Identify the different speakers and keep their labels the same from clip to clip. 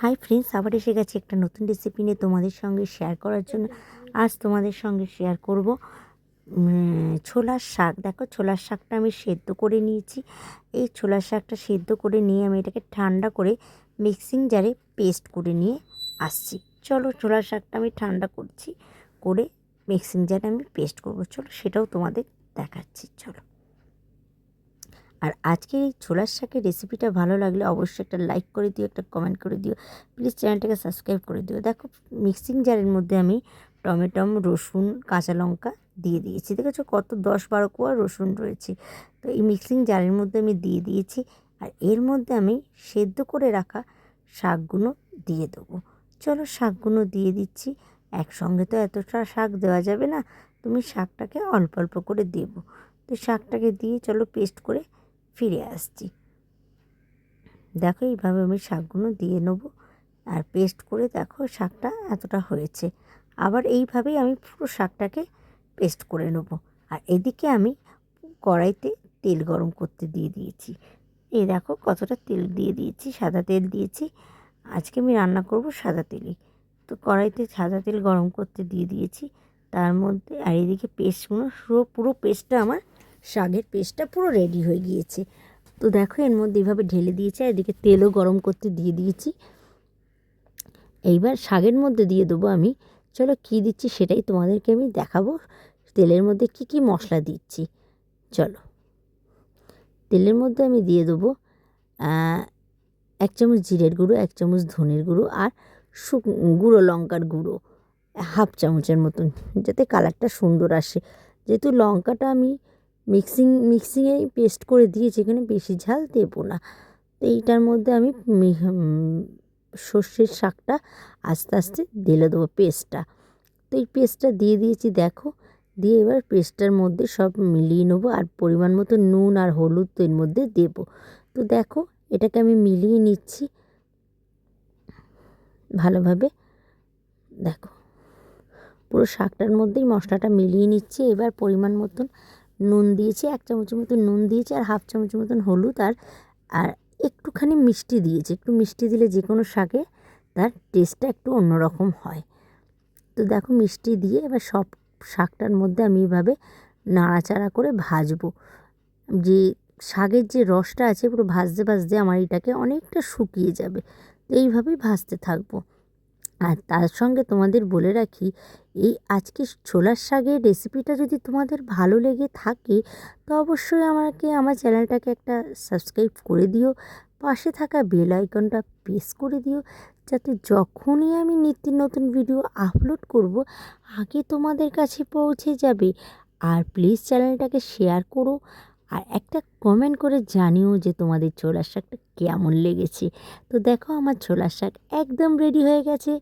Speaker 1: Hi friends আবার এসে গেছি একটা নতুন রেসিপি নিয়ে তোমাদের সঙ্গে শেয়ার করার জন্য। আজ তোমাদের সঙ্গে শেয়ার করব ছোলার শাক। দেখো, ছোলার শাকটা আমি সেদ্ধ করে নিয়েছি। এই ছোলার শাকটা সেদ্ধ করে নিয়ে আমি এটাকে ঠান্ডা করে মিক্সিং জারে পেস্ট করে নিয়ে আসছি। চলো, ছোলার শাকটা আমি ঠান্ডা করছি, করে মিক্সিং জারে আমি পেস্ট করব। চলো, সেটাও তোমাদের দেখাচ্ছি। চলো। আর আজকের এই ছোলার শাকের রেসিপিটা ভালো লাগলে অবশ্যই একটা লাইক করে দিও, একটা কমেন্ট করে দিও। প্লিজ চ্যানেলটাকে সাবস্ক্রাইব করে দিও। দেখো মিক্সিং জারের মধ্যে আমি টমেটম, রসুন, কাঁচা লঙ্কা দিয়ে দিয়েছি। দেখেছ কত দশ বারো কোয়া রসুন রয়েছে। তো এই মিক্সিং জারের মধ্যে আমি দিয়ে দিয়েছি আর এর মধ্যে আমি সেদ্ধ করে রাখা শাকগুলো দিয়ে দেবো। চলো শাকগুলো দিয়ে দিচ্ছি। একসঙ্গে তো এতটা শাক দেওয়া যাবে না। তুমি শাকটাকে অল্প অল্প করে দেবো। তো শাকটাকে দিয়ে চলো পেস্ট করে ফিরে আসছি। দেখো এইভাবে আমি শাকগুলো দিয়ে নেব আর পেস্ট করে দেখো শাকটা এতটা হয়েছে। আবার এইভাবেই আমি পুরো শাকটাকে পেস্ট করে নেব। আর এদিকে আমি কড়াইতে তেল গরম করতে দিয়ে দিয়েছি। এই দেখো কতটা তেল দিয়ে দিয়েছি, সাদা তেল দিয়েছি। আজকে আমি রান্না করব সাদা তেলে তো কড়াইতে সাদা তেল গরম করতে দিয়ে দিয়েছি। তার মধ্যে আর এদিকে পেস্টগুলো পুরো পুরো পেস্টটা আমার শাকের পেস্টটা পুরো রেডি হয়ে গিয়েছে। তো দেখো, এর মধ্যে এইভাবে ঢেলে দিয়েছি, আর এদিকে তেলও গরম করতে দিয়ে দিয়েছি। এইবার শাকের মধ্যে দিয়ে দেবো আমি। চলো, কী দিচ্ছি সেটাই তোমাদেরকে আমি দেখাবো। তেলের মধ্যে কি কি মশলা দিচ্ছি। চলো, তেলের মধ্যে আমি দিয়ে দেবো এক চামচ জিরের গুঁড়ো, এক চামচ ধনের গুঁড়ো, আর শুক, গুঁড়ো, লঙ্কার গুঁড়ো, হাফ চামচের মতন, যাতে কালারটা সুন্দর আসে। যেহেতু লঙ্কাটা আমি মিক্সিং মিক্সিংয়েই পেস্ট করে দিয়েছি এখানে বেশি ঝাল দেবো না। তো এইটার মধ্যে আমি সর্ষের শাকটা আস্তে আস্তে ঢেলে দেবো পেস্টটা। তো এই পেস্টটা দিয়ে দিয়েছি দেখো। দিয়ে এবার পেস্টটার মধ্যে সব মিলিয়ে নেব আর পরিমাণ মতো নুন আর হলুদ তো এর মধ্যে দেবো। তো দেখো এটাকে আমি মিলিয়ে নিচ্ছি। ভালোভাবে দেখো পুরো শাকটার মধ্যেই মশলাটা মিলিয়ে নিচ্ছি। এবার পরিমাণ মতন নুন দিয়েছি, এক চামচের মতন নুন দিয়েছি আর হাফ চামচের মতন হলুদ আর আর একটুখানি মিষ্টি দিয়েছি। একটু মিষ্টি দিলে যে কোনো শাকে তার টেস্টটা একটু অন্যরকম হয়। তো দেখো মিষ্টি দিয়ে এবার সব শাকটার মধ্যে আমি এভাবে নাড়াচাড়া করে ভাজবো। যে শাকের যে রসটা আছে পুরো ভাজতে ভাজতে আমার এটাকে অনেকটা শুকিয়ে যাবে। তো এইভাবেই ভাজতে থাকব। আর তার সঙ্গে তোমাদের বলে রাখি, এই আজকে ছোলার শাকের রেসিপিটা যদি তোমাদের ভালো লেগে থাকে, তো অবশ্যই আমাকে, আমার চ্যানেলটাকে একটা সাবস্ক্রাইব করে দিও, পাশে থাকা বেল আইকনটা প্রেস করে দিও, যাতে যখনই আমি নিত্য নতুন ভিডিও আপলোড করব, আগে তোমাদের কাছে পৌঁছে যাবে। আর প্লিজ চ্যানেলটাকে শেয়ার করো আর একটা কমেন্ট করে জানিও যে তোমাদের ছোলার শাকটা কেমন লেগেছে। তো দেখো আমার ছোলার শাক একদম রেডি হয়ে গেছে।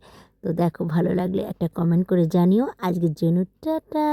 Speaker 1: তো দেখো ভালো লাগলে একটা কমেন্ট করে জানিও। আজকের জন্য টাটা।